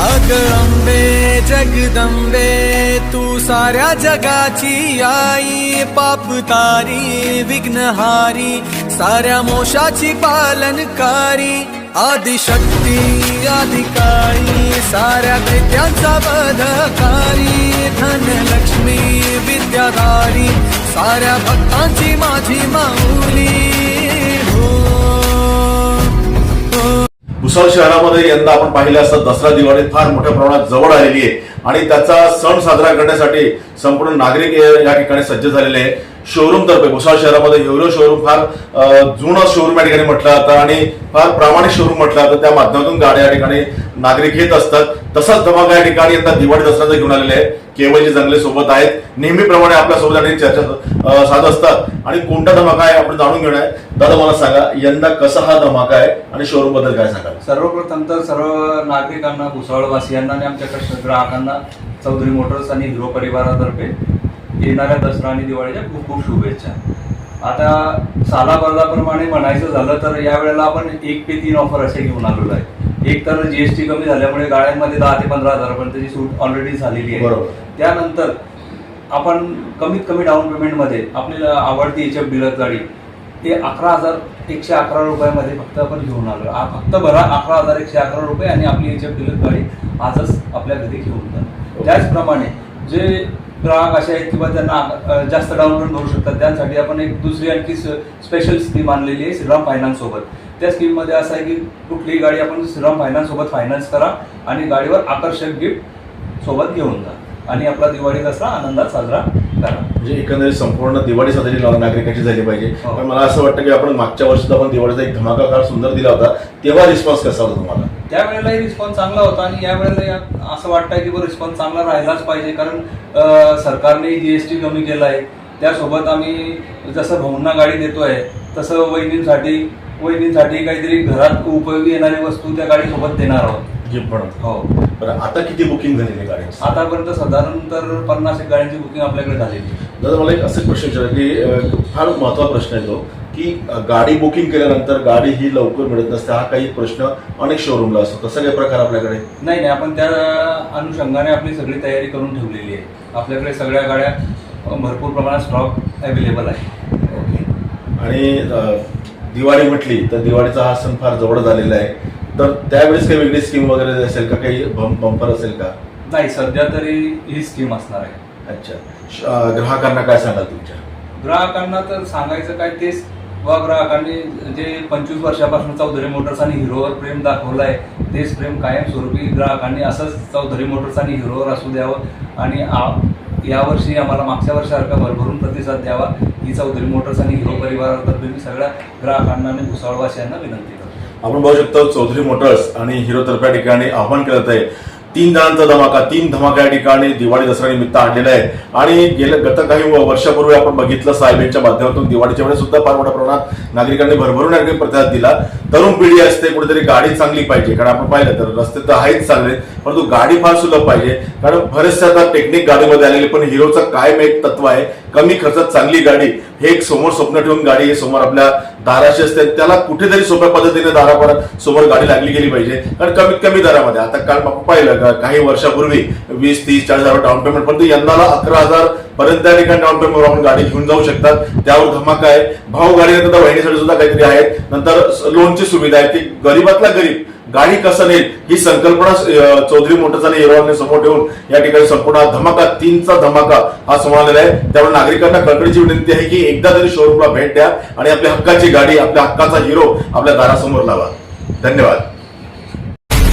अग जगदंबे, तू साऱ्या जगाची आई, पाप तारी विघ्नहारी साऱ्या मोशाची पालनकारी, आदिशक्ती अधिकारी साऱ्या कृत्यांचा बधकारी धनलक्ष्मी विद्याधारी साऱ्या भक्तांची माझी माऊली। हो शहरामध्ये यंदा आपण पाहिलं असतं दसरा दिवाळी फार मोठ्या प्रमाणात जवळ आलेली आहे. आणि त्याचा सण साजरा करण्यासाठी संपूर्ण नागरिक या ठिकाणी सज्ज झालेले आहे. शोरूम तर्फे भुसावळ शहरामध्ये हिरो शोरूम फार जुनं शोरूम या ठिकाणी म्हटलं जातं आणि फार प्रामाणिक शोरूम म्हटलं जातं. त्या माध्यमातून गाड्या या ठिकाणी नागरिक घेत असतात. तसाच धमाका या ठिकाणी आता दिवाळी दसऱ्याचं घेऊन आलेले आहे केवळजी जंगले सोबत आहेत नेहमीप्रमाणे आपल्यासोबत आणि चर्चा साध असतात. आणि कोणता धमाका आहे आपण जाणून घेणार आहे. दादा मला सांगा यंदा कसा हा धमाका आहे आणि शोरूमबद्दल काय सांगा सर्वप्रथम तर सर्व नागरिकांना भुसावळवासियांना आणि आमच्या ग्राहकांना चौधरी मोटर्स आणि हिरो परिवारातर्फे येणाऱ्या दसरा आणि दिवाळीच्या खूप खूप शुभेच्छा. आता सालाबाजाप्रमाणे म्हणायचं झालं तर यावेळेला आपण एक ते तीन ऑफर असे घेऊन आलेलो आहे. एक तर जीएसटी कमी झाल्यामुळे गाड्यांमध्ये दहा ते पंधरा हजारापर्यंतची सूट ऑलरेडी झालेली आहे. बरोबर. त्यानंतर आपण कमीत कमी डाऊन पेमेंटमध्ये आपल्याला आवडती एच एफ डिलक्स गाडी ते अकरा हजार एकशे अकरा रुपयामध्ये फक्त आपण घेऊन आलो. फक्त भरा अकरा हजार एकशे अकरा रुपये आणि आपली एच एफ डिलक्स गाडी आजच आपल्या घरी घेऊन जा. त्याचप्रमाणे जे ग्राहक असे आहेत किंवा त्यांना जास्त डाऊन पेमेंट भरू शकतात त्यांसाठी आपण एक दुसरी आणखी स्पेशल स्कीम आणलेली आहे श्रीराम फायनान्स सोबत. त्या स्कीममध्ये असं आहे की कुठलीही गाडी आपण श्रीराम फायनान्स सोबत फायनान्स करा आणि गाडीवर आकर्षक गिफ्ट सोबत घेऊन जा. आणि आपला दिवाळी दसरा आनंदात साजरा करा. म्हणजे एकंदरीत संपूर्ण दिवाळी साजरी नागरिकांची झाली पाहिजे. हो. पण मला असं वाटतं की आपण मागच्या वर्षी आपण दिवाळीचा एक धमाकाकार सुंदर दिला होता तेव्हा रिस्पॉन्स कसा होता तुम्हाला? त्यावेळेलाही रिस्पॉन्स चांगला होता आणि यावेळेला असं वाटतंय की रिस्पॉन्स चांगला राहिलाच पाहिजे. कारण सरकारने जीएसटी कमी केला आहे त्यासोबत आम्ही जसं भाऊंना गाडी देतोय तसं वहिनींसाठी वहिनींसाठी काहीतरी घरात उपयोगी येणारी वस्तू त्या गाडीसोबत देणार आहोत. गिफ्ट म्हणून. हो. बरं आता किती बुकिंग झालेली गाडी आतापर्यंत साधारण तर पन्नास एक गाड्यांची बुकिंग आपल्याकडे झालेली आहे. दादा मला एक असं प्रश्न विचार की अं, फार महत्त्वाचा प्रश्न येतो की अं, गाडी बुकिंग केल्यानंतर गाडी ही लवकर मिळत नसते हा काही प्रश्न अनेक शोरूमला असतो. तसा काही प्रकार आपल्याकडे? नाही नाही आपण त्या अनुषंगाने आपली सगळी तयारी करून ठेवलेली आहे. आपल्याकडे सगळ्या गाड्या अं, भरपूर प्रमाणात स्टॉक अवेलेबल आहे. ओके. आणि अं, दिवाळी म्हटली तर दिवाळीचा हा सण फार जवळ झालेला आहे. तर त्यावेळेस काही वेगळी स्कीम वगैरे असेल का? काही बंपर असेल का? नाही सध्या तरी ही स्कीम असणार आहे. अच्छा. ग्राहकांना काय सांगाल तुमच्या? ग्राहकांना तर सांगायचं काय तेच व ग्राहकांनी जे पंचवीस वर्षापासून चौधरी मोटर्स आणि हिरोवर प्रेम दाखवलं आहे तेच प्रेम कायमस्वरूपी ग्राहकांनी असंच चौधरी मोटर्स आणि हिरोवर असू द्यावं आणि यावर्षी आम्हाला मागच्या वर्षासारखा भरभरून प्रतिसाद द्यावा ही चौधरी मोटर्स आणि हिरो परिवारातर्फे मी सगळ्या ग्राहकांना आणि भुसावळवासियांना विनंती करतो. आपण बघू शकतो चौधरी मोटर्स आणि हिरोतर्फे या ठिकाणी आव्हान करत आहे तीन जणांचा धमाका तीन धमाका या ठिकाणी दिवाळी दसरा निमित्त आणलेला आहे. आणि गेल्या गत काही वर्षापूर्वी आपण बघितलं साहेबांच्या माध्यमातून दिवाळीच्या वेळेस सुद्धा फार मोठ्या प्रमाणात नागरिकांनी भरभरून या प्रतिसाद दिला. तरुण पिढी असते कुठेतरी गाडी चांगली पाहिजे. कारण आपण पाहिलं तर रस्ते तर आहेच चांगले परंतु गाडी फार सुलभ पाहिजे. कारण बरेचसे आता टेक्निक गाडीमध्ये आलेली पण हिरोचं कायम एक तत्व आहे कमी खर्चात चांगली गाडी हे एक समोर स्वप्न ठेवून गाडी हे समोर आपल्या दाराशी असते. त्याला कुठेतरी सोप्या पद्धतीने दारापर्यंत समोर गाडी लागली गेली पाहिजे. कारण कमीत कमी दरामध्ये. आता काल पाहिलं काही वर्षापूर्वी वीस तीस चाळीस हजार डाऊन पेमेंट परंतु यंदाला अकरा हजार परत त्या ठिकाणी डाऊन पेमेंट आपण गाडी घेऊन जाऊ शकतात. त्यावर धमाका आहे. भाऊ गाडी आता वहिनीसाठी सुद्धा काहीतरी आहेत. नंतर लोनची सुविधा आहे. ती गरीबातला गरीब. गाडी कसं नेईल? ही संकल्पना चौधरी मोटर्स आणि हिरोने समोर ठेवून या ठिकाणी संपूर्ण धमाका तीनचा धमाका हा समोर आलेला आहे. त्यामुळे नागरिकांना कळकळीची विनंती आहे की एकदा तरी शोरूमला भेट द्या आणि आपल्या हक्काची गाडी आपल्या हक्काचा हिरो आपल्या दारासमोर लावा. धन्यवाद.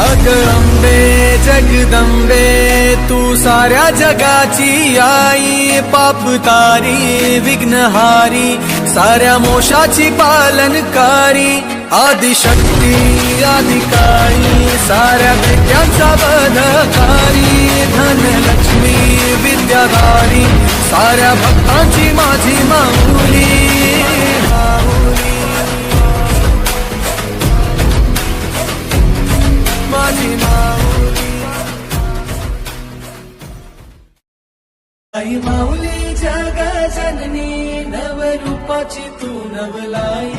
अग अंबे जगदंबे तू साऱ्या जगाची आई पाप तारी विघ्नहारी साऱ्या मोशाची पालनकारी आदिशक्ती आदिकाळी साऱ्या विद्यांचा बधकारी धनलक्ष्मी विद्याधारी साऱ्या भक्तांची माझी मांगुली माऊली आई माऊली जागा जननी नवरूपाची तू नवलाई.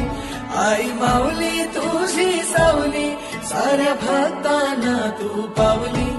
आई माऊली तुझी सावली साऱ्या भक्तांना तू पावली.